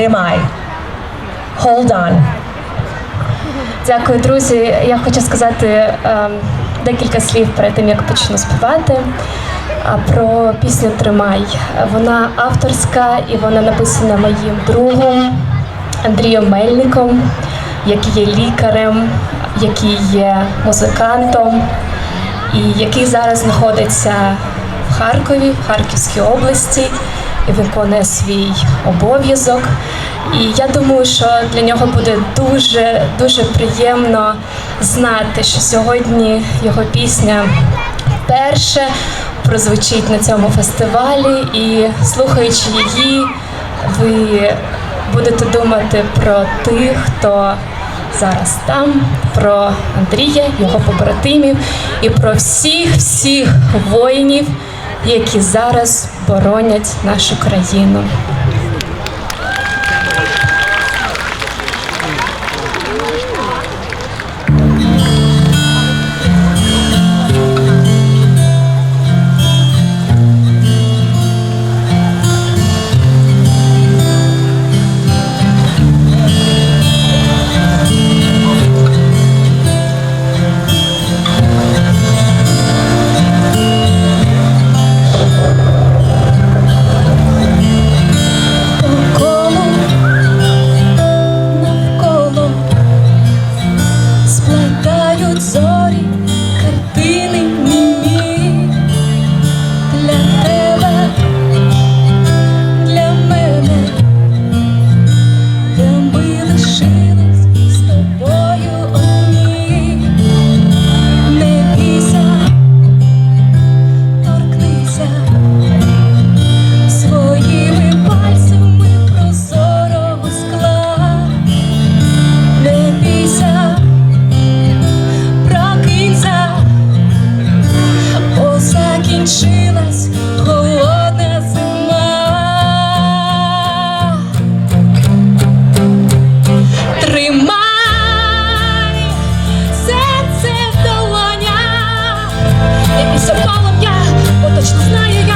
Тримай. Hold on. Дякую, друзі. Я хочу сказати ем, декілька слів перед тим, як почну співати. А про пісню Тримай. Вона авторська і вона написана моїм другом Андрієм Мельником, який є лікарем, який є музикантом і який зараз знаходиться в Харкові, в Харківській області і виконує свій обов'язок. І я думаю, що для нього буде дуже дуже приємно знати, що сьогодні його пісня вперше прозвучить на цьому фестивалі, і слухаючи її, ви будете думати про тих, хто зараз там, про Андрія, його побратимів і про всіх всіх воїнів, які зараз боронять нашу країну. Lecz znaje